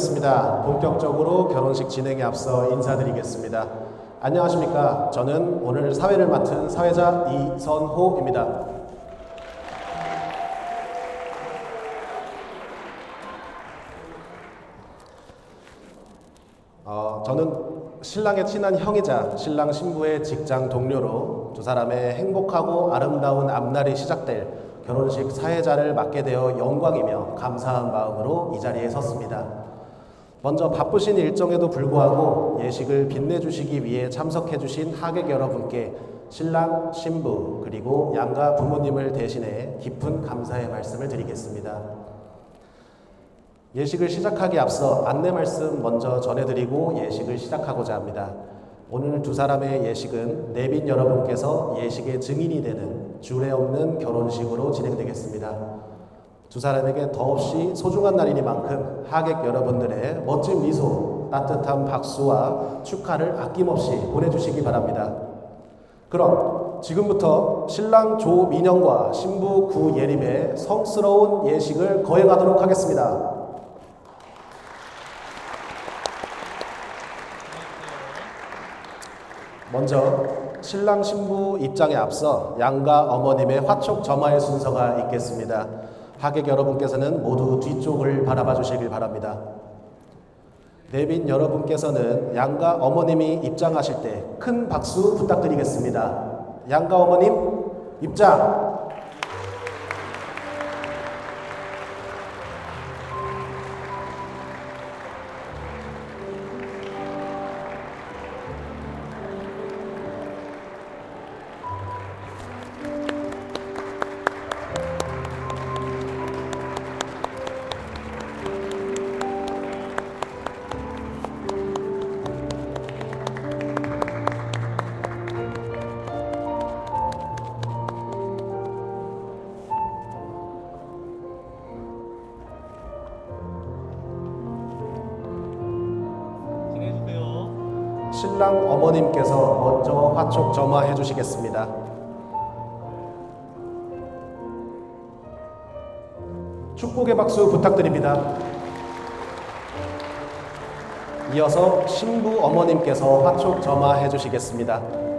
되셨습니다. 본격적으로 결혼식 진행에 앞서 인사드리겠습니다. 안녕하십니까. 저는 오늘 사회를 맡은 사회자 이선호입니다. 어, 저는 신랑의 친한 형이자 신랑 신부의 직장 동료로 두 사람의 행복하고 아름다운 앞날이 시작될 결혼식 사회자를 맡게 되어 영광이며 감사한 마음으로 이 자리에 섰습니다. 먼저 바쁘신 일정에도 불구하고 예식을 빛내주시기 위해 참석해주신 하객 여러분께 신랑, 신부, 그리고 양가 부모님을 대신해 깊은 감사의 말씀을 드리겠습니다. 예식을 시작하기 앞서 안내 말씀 먼저 전해드리고 예식을 시작하고자 합니다. 오늘 두 사람의 예식은 내빈 여러분께서 예식의 증인이 되는 주례 없는 결혼식으로 진행되겠습니다. 두 사람에게 더없이 소중한 날이니만큼 하객 여러분들의 멋진 미소, 따뜻한 박수와 축하를 아낌없이 보내주시기 바랍니다. 그럼 지금부터 신랑 조민영과 신부 구예림의 성스러운 예식을 거행하도록 하겠습니다. 먼저 신랑 신부 입장에 앞서 양가 어머님의 화촉 점화의 순서가 있겠습니다. 하객 여러분께서는 모두 뒤쪽을 바라봐 주시길 바랍니다. 내빈 여러분께서는 양가 어머님이 입장하실 때 큰 박수 부탁드리겠습니다. 양가 어머님 입장. 신랑 어머님께서 먼저 화촉 점화해 주시겠습니다. 축복의 박수 부탁드립니다. 이어서 신부 어머님께서 화촉 점화해 주시겠습니다.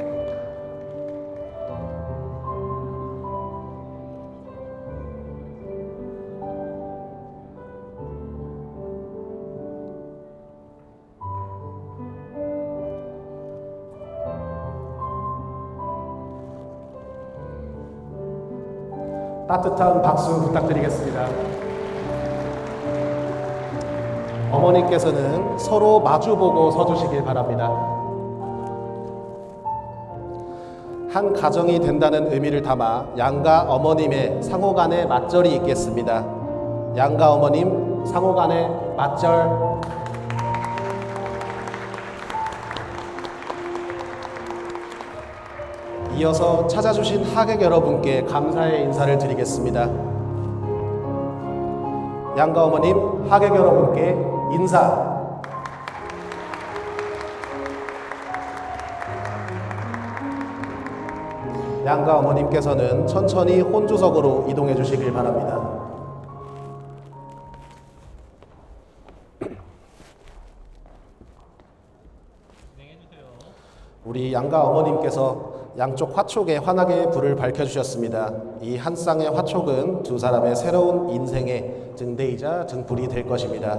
따뜻한 박수 부탁드리겠습니다. 어머님께서는 서로 마주보고 서주시길 바랍니다. 한 가정이 된다는 의미를 담아 양가 어머님의 상호 간의 맞절이 있겠습니다. 양가 어머님 상호 간의 맞절 이어서 찾아주신 하객 여러분께 감사의 인사를 드리겠습니다. 양가 어머님, 하객 여러분께 인사. 양가 어머님께서는 천천히 혼주석으로 이동해 주시길 바랍니다. 우리 양가 어머님께서 양쪽 화촉에 환하게 불을 밝혀주셨습니다. 이 한 쌍의 화촉은 두 사람의 새로운 인생의 증대이자 등불이 될 것입니다.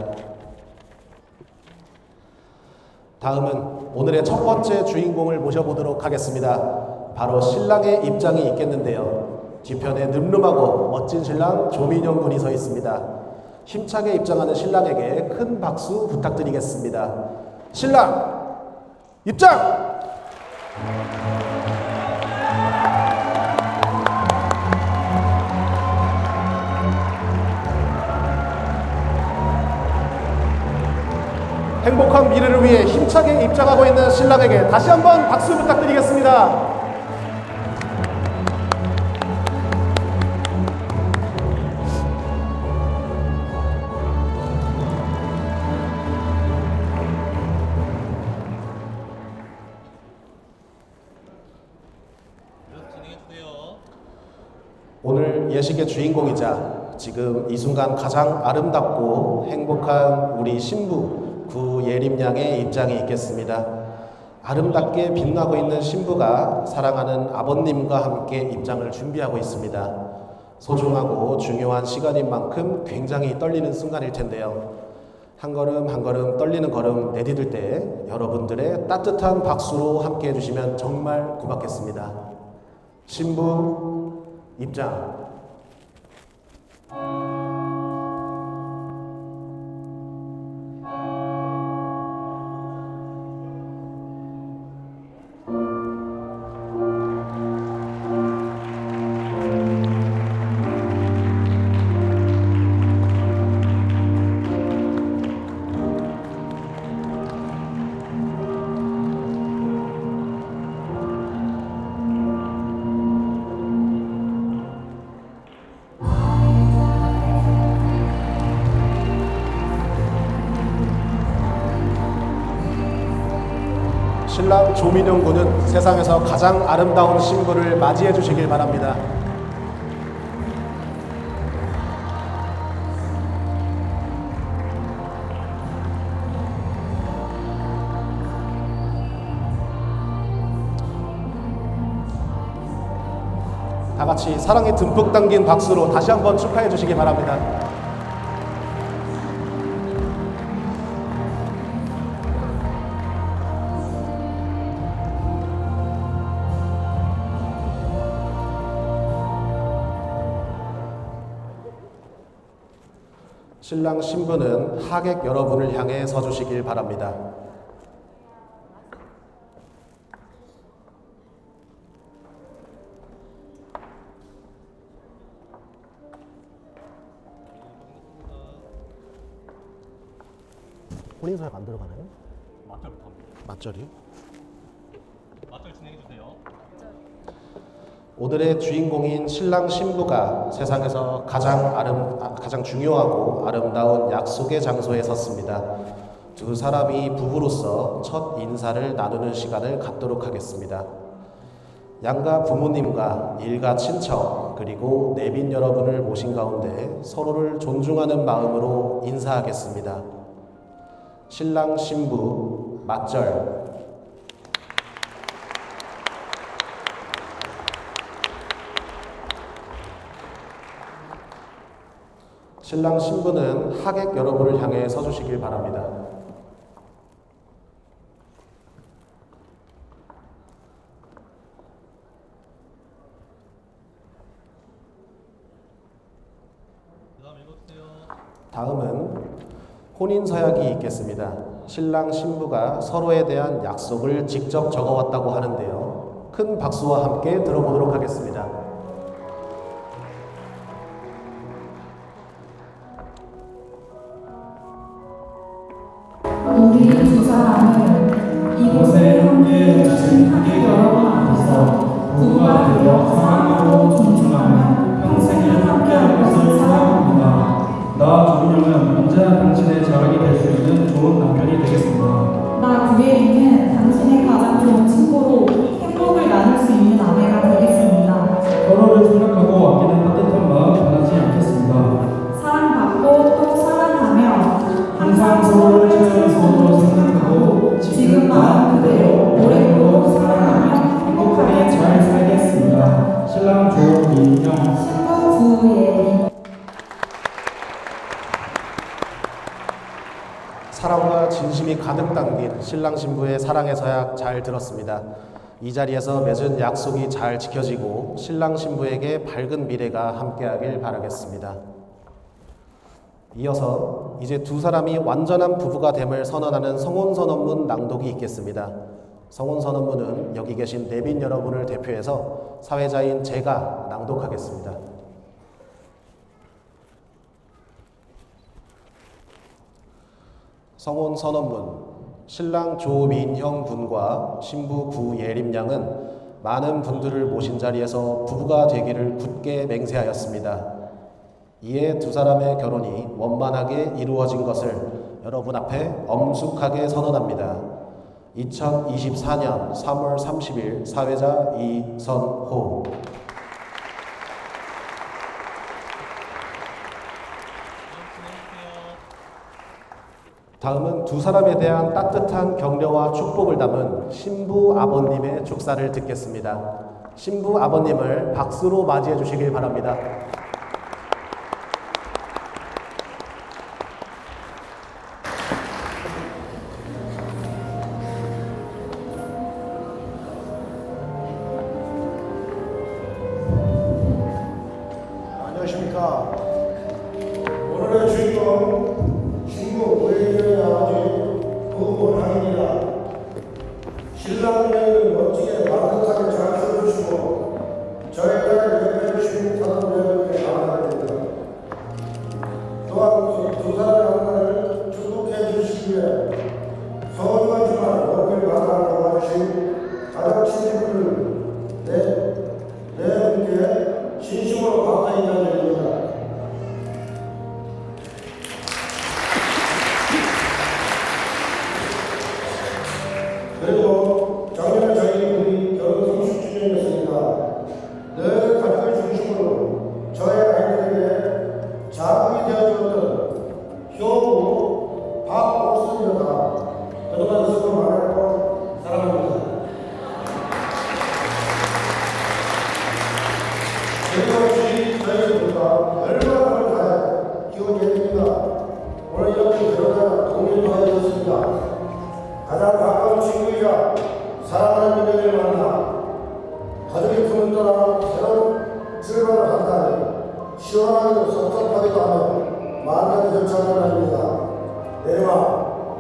다음은 오늘의 첫 번째 주인공을 모셔보도록 하겠습니다. 바로 신랑의 입장이 있겠는데요. 뒤편에 늠름하고 멋진 신랑 조민영 군이 서 있습니다. 힘차게 입장하는 신랑에게 큰 박수 부탁드리겠습니다. 신랑 입장! 행복한 미래를 위해 힘차게 입장하고 있는 신랑에게 다시 한번 박수 부탁드리겠습니다. 오늘 예식의 주인공이자 지금 이 순간 가장 아름답고 행복한 우리 신부 구예림 양의 입장이 있겠습니다. 아름답게 빛나고 있는 신부가 사랑하는 아버님과 함께 입장을 준비하고 있습니다. 소중하고 중요한 시간인 만큼 굉장히 떨리는 순간일 텐데요. 한 걸음 한 걸음 떨리는 걸음 내디딜 때 여러분들의 따뜻한 박수로 함께 해주시면 정말 고맙겠습니다. 신부 입장. 신랑 조민영 군은 세상에서 가장 아름다운 신부를 맞이해 주시길 바랍니다. 다 같이 사랑이 듬뿍 담긴 박수로 다시 한번 축하해 주시기 바랍니다. 신랑 신부는 하객 여러분을 향해 서주시길 바랍니다. 혼인서약 안 들어가나요? 합니다. 맞절이요? 맞절 진행해 주세요. 오늘의 주인공인 신랑 신부가 세상에서 가장 아름 아, 가장 중요하고 아름다운 약속의 장소에 섰습니다. 두 사람이 부부로서 첫 인사를 나누는 시간을 갖도록 하겠습니다. 양가 부모님과 일가 친척 그리고 내빈 여러분을 모신 가운데 서로를 존중하는 마음으로 인사하겠습니다. 신랑 신부 맞절 신랑 신부는 하객 여러분을 향해 서주시길 바랍니다. 다음은 혼인 서약이 있겠습니다. 신랑 신부가 서로에 대한 약속을 직접 적어왔다고 하는데요. 큰 박수와 함께 들어보도록 하겠습니다. 서로를 생각하고 아끼는 따뜻한 마음 변하지 않겠습니다. 사랑받고 또 사랑하며 항상 서로를 최선의 손으로 생각하고 지금 마음 그대로 오래도록 사랑하며 행복하게 잘 살겠습니다. 신랑 조민영 신부 구예리 사랑과 진심이 가득 담긴 신랑 신부의 사랑의 서약 잘 들었습니다. 이 자리에서 맺은 약속이 잘 지켜지 고 신랑 신부에게 밝은 미래가 함께하길 바라겠습니다. 이어서 이제 두 사람이 완전한 부부가 됨을 선언하는 성혼 선언문 낭독이 있겠습니다. 성혼 선언문은 여기 계신 내빈 여러분을 대표해서 사회자인 제가 낭독하겠습니다. 성혼 선언문 신랑 조민형 군과 신부 구예림 양은 많은 분들을 모신 자리에서 부부가 되기를 굳게 맹세하였습니다. 이에 두 사람의 결혼이 원만하게 이루어진 것을 여러분 앞에 엄숙하게 선언합니다. 2024년 3월 30일 사회자 이선호 다음은 두 사람에 대한 따뜻한 격려와 축복을 담은 신부 아버님의 축사를 듣겠습니다. 신부 아버님을 박수로 맞이해 주시길 바랍니다. 안녕하십니까. 오늘의 주인공 신부 오해인의 아버지 부모랑입니다. 신랑을 멋지게 반듯하게 잘 써주시고 저희 딸을 옆에 주신 사람 여러분께 감사드립니다. 또한 두 사람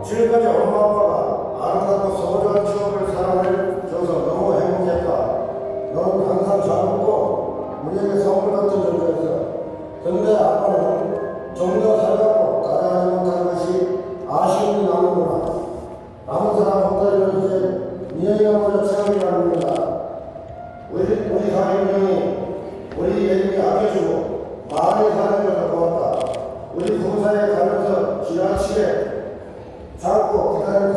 지금까지 엄마 아빠가 아름답고 소중한 추억을 사랑을 줘서 너무 행복했다. 넌 항상 잘 먹고 우리에게 선물 같은 존재였어. 근데 아빠는 좀 더 살갑고 가장하지 못한 것이 아쉬움이 남는구나. 남은 사람 없다면 이제 미영이가 먼저 체험이 나눕니다. 우리, 우리 사인형이 우리 예림이 아껴주고 사는 것을 고맙다. 우리 부부사이에 가면서 지나치게 자꾸 기다리고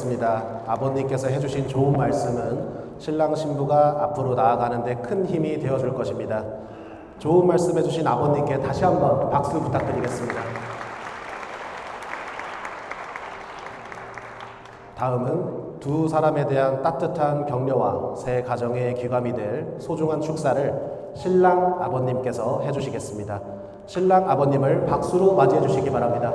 들었습니다. 아버님께서 해주신 좋은 말씀은 신랑 신부가 앞으로 나아가는데 큰 힘이 되어줄 것입니다. 좋은 말씀 해주신 아버님께 다시 한번 박수 부탁드리겠습니다. 다음은 두 사람에 대한 따뜻한 격려와 새 가정의 귀감이 될 소중한 축사를 신랑 아버님께서 해주시겠습니다. 신랑 아버님을 박수로 맞이해 주시기 바랍니다.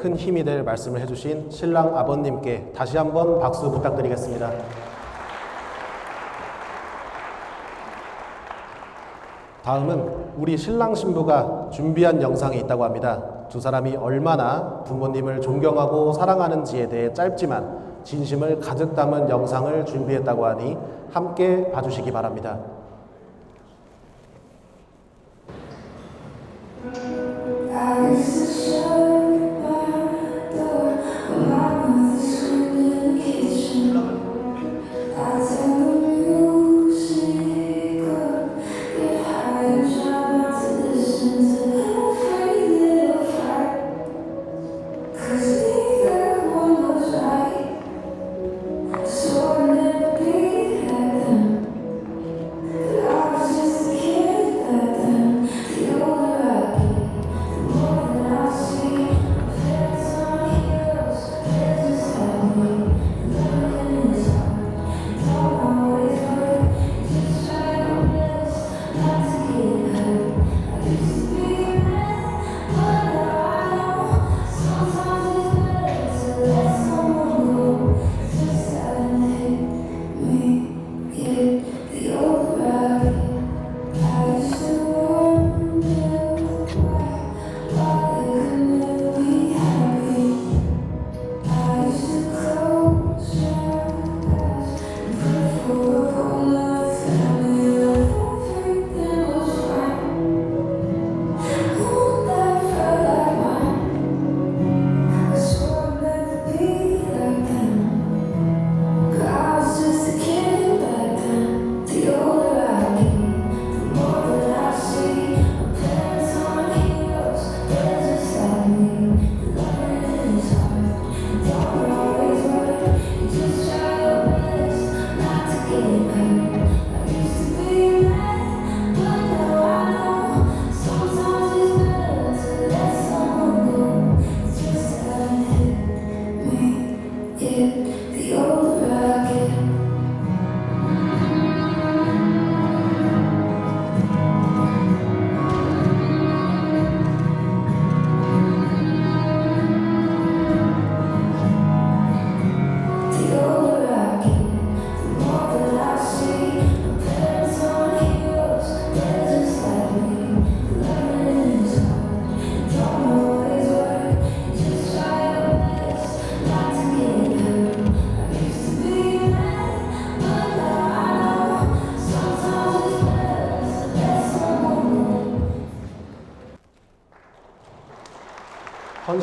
큰 힘이 될 말씀을 해주신 신랑 아버님께 다시 한번 박수 부탁드리겠습니다. 다음은 우리 신랑 신부가 준비한 영상이 있다고 합니다. 두 사람이 얼마나 부모님을 존경하고 사랑하는지에 대해 짧지만 진심을 가득 담은 영상을 준비했다고 하니 함께 봐주시기 바랍니다.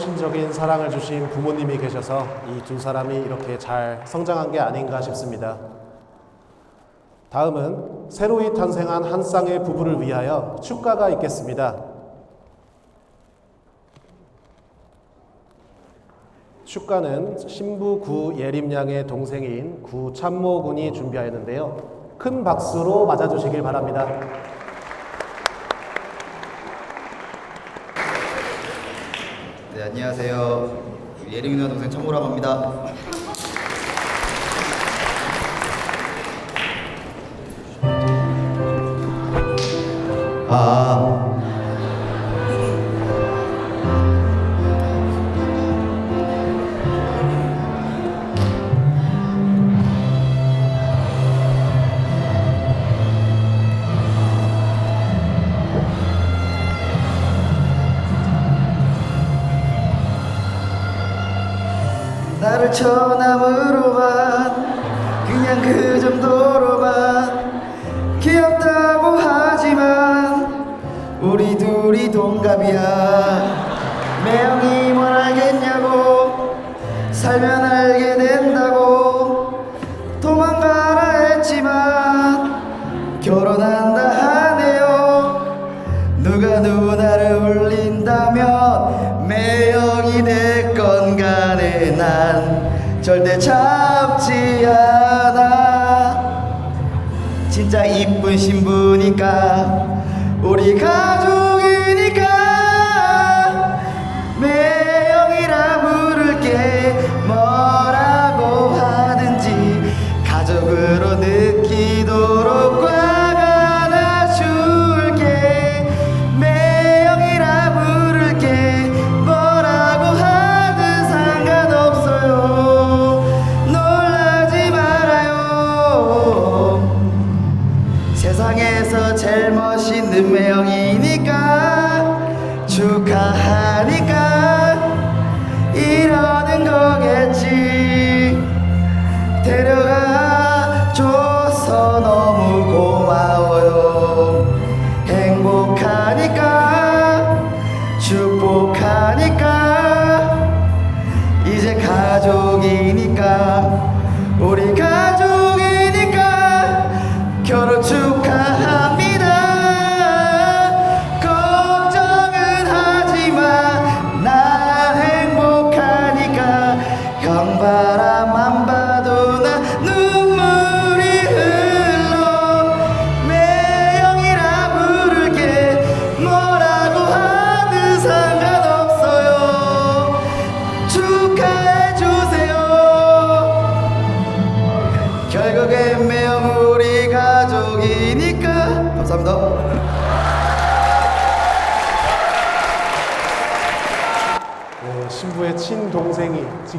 헌신적인 사랑을 주신 부모님이 계셔서 이 두 사람이 이렇게 잘 성장한 게 아닌가 싶습니다. 다음은 새로이 탄생한 한 쌍의 부부를 위하여 축가가 있겠습니다. 축가는 신부 구 예림 양의 동생인 구 참모 군이 준비하였는데요. 큰 박수로 맞아주시길 바랍니다. 안녕하세요. 예림이 누나 동생 천모라고 합니다. 아. 나 난 절대 참지 않아. 진짜 이쁜 신부니까 우리 가족 가족이니까 우리 가족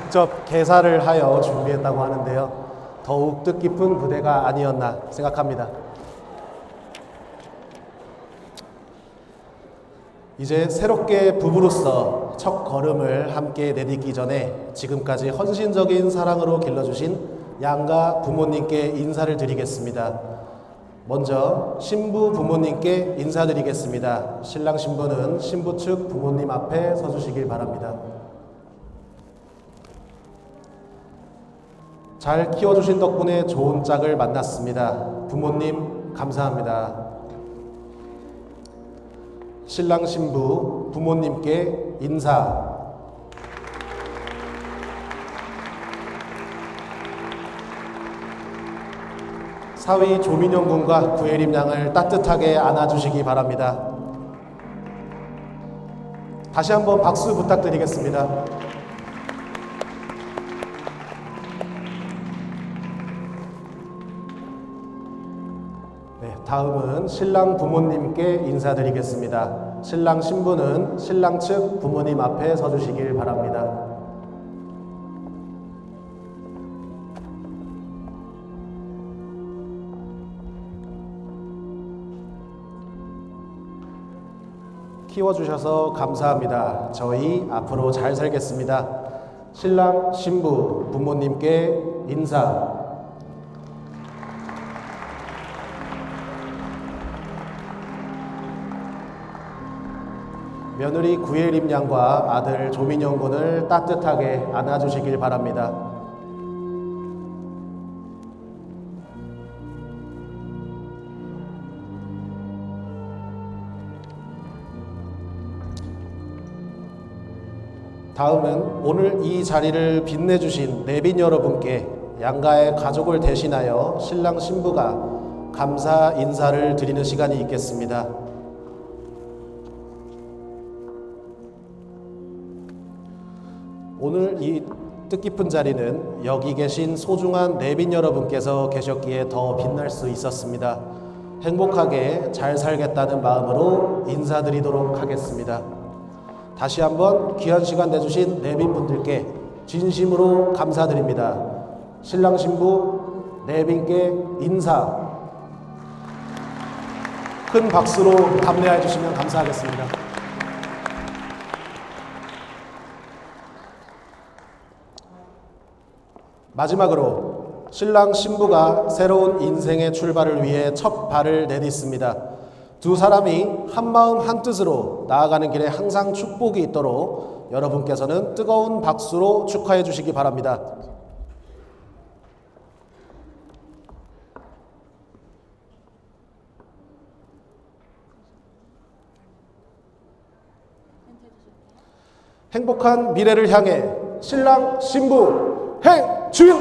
직접 개사를 하여 준비했다고 하는데요. 더욱 뜻깊은 무대가 아니었나 생각합니다. 이제 새롭게 부부로서 첫 걸음을 함께 내딛기 전에 지금까지 헌신적인 사랑으로 길러주신 양가 부모님께 인사를 드리겠습니다. 먼저 신부 부모님께 인사드리겠습니다. 신랑 신부는 신부 측 부모님 앞에 서주시길 바랍니다. 잘 키워주신 덕분에 좋은 짝을 만났습니다. 부모님 감사합니다. 신랑 신부 부모님께 인사. 사위 조민영 군과 구혜림 양을 따뜻하게 안아주시기 바랍니다. 다시 한번 박수 부탁드리겠습니다. 네, 다음은 신랑 부모님께 인사드리겠습니다. 신랑 신부는 신랑 측 부모님 앞에 서주시길 바랍니다. 키워주셔서 감사합니다. 저희 앞으로 잘 살겠습니다. 신랑, 신부, 부모님께 인사. 며느리 구예림 양과 아들 조민영 군을 따뜻하게 안아주시길 바랍니다. 다음은 오늘 이 자리를 빛내주신 내빈 여러분께 양가의 가족을 대신하여 신랑 신부가 감사 인사를 드리는 시간이 있겠습니다. 오늘 이 뜻깊은 자리는 여기 계신 소중한 내빈 여러분께서 계셨기에 더 빛날 수 있었습니다. 행복하게 잘 살겠다는 마음으로 인사드리도록 하겠습니다. 다시 한번 귀한 시간 내주신 내빈 분들께 진심으로 감사드립니다. 신랑 신부 내빈께 인사 큰 박수로 감내해 주시면 감사하겠습니다. 마지막으로 신랑 신부가 새로운 인생의 출발을 위해 첫 발을 내딛습니다. 두 사람이 한 마음 한 뜻으로 나아가는 길에 항상 축복이 있도록 여러분께서는 뜨거운 박수로 축하해 주시기 바랍니다. 행복한 미래를 향해 신랑 신부 행 주요